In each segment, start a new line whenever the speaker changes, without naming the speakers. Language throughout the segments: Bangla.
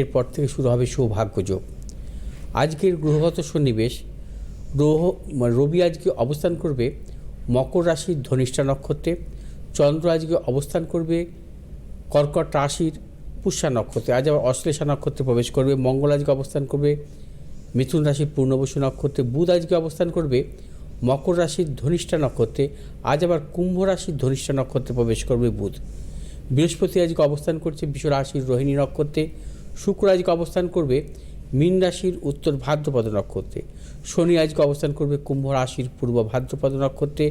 এরপর থেকে শুরু হবে সৌভাগ্য যোগ আজকের গ্রহগত সন্নিবেশ, গ্রহ মানে রবি আজকে অবস্থান করবে মকর রাশির ধনিষ্ঠা নক্ষত্রে, চন্দ্র আজকে অবস্থান করবে কর্কট রাশির পুষ্যা নক্ষত্রে। আজ আবার অশ্লেষা নক্ষত্রে প্রবেশ করবে, মঙ্গল আজকে অবস্থান করবে মিথুন রাশির পূর্ণবসু নক্ষত্রে, বুধ আজকে অবস্থান করবে মকর রাশির ধনিষ্ঠা নক্ষত্রে, আজ আবার কুম্ভ রাশির ধনিষ্ঠা নক্ষত্রে প্রবেশ করবে বুধ। বৃহস্পতি আজকে অবস্থান করছে বিশ্ব রাশির রোহিণী নক্ষত্রে শুক্র আজকে অবস্থান করবে মীন রাশির উত্তর ভাদ্রপদ নক্ষত্রে। শনি আজকে অবস্থান করবে কুম্ভ রাশির পূর্ব ভাদ্রপদ নক্ষত্রে।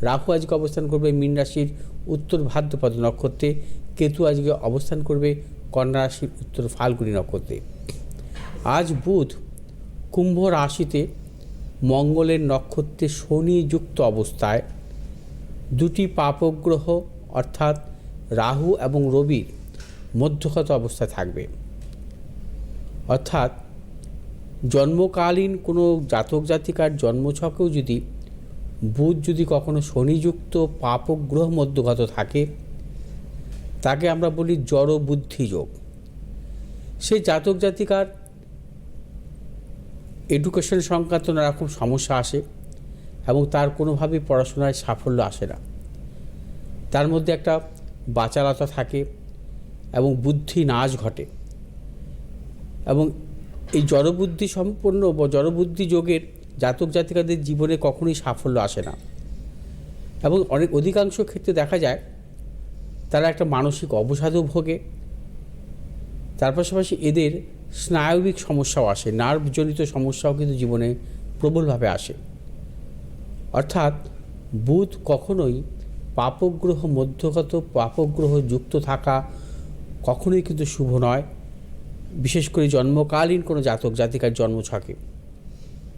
রাহু আজকে অবস্থান করবে মীন রাশির উত্তর ভাদ্রপদ নক্ষত্রে। কেতু আজকে অবস্থান করবে কন্যা রাশির উত্তর ফাল্গুনি নক্ষত্রে। আজ বুধ কুম্ভ রাশিতে মঙ্গলের নক্ষত্রে শনি যুক্ত অবস্থায়। দুটি পাপগ্রহ অর্থাৎ রাহু এবং রবির মধ্যগত অবস্থায় থাকবে। অর্থাৎ জন্মকালীন কোনো জাতক জাতিকার জন্মছকেও যদি বুধ যদি কখনো শনিযুক্ত পাপগ্রহ মধ্যগত থাকে, তাকে আমরা বলি জড় বুদ্ধি যোগ সেই জাতক জাতিকার এডুকেশন সংক্রান্ত নানা রকম সমস্যা আসে এবং তার কোনোভাবেই পড়াশোনায় সাফল্য আসে না। তার মধ্যে একটা বাচালতা থাকে এবং বুদ্ধি নাশ ঘটে। এবং এই জড়বুদ্ধি সম্পন্ন বা জড়বুদ্ধি যোগের জাতক জাতিকাদের জীবনে কখনোই সাফল্য আসে না। এবং অনেক অধিকাংশ ক্ষেত্রে দেখা যায়, তারা একটা মানসিক অবসাদও ভোগে। তার পাশাপাশি এদের স্নায়বিক সমস্যাও আসে, নার্ভজনিত সমস্যাও কিন্তু জীবনে প্রবলভাবে আসে। অর্থাৎ বুধ কখনোই পাপগ্রহ মধ্যগত, পাপগ্রহ যুক্ত থাকা কখনোই কিন্তু শুভ নয়। বিশেষ করে জন্মকালীন কোনো জাতক জাতিকার জন্ম জন্মছকে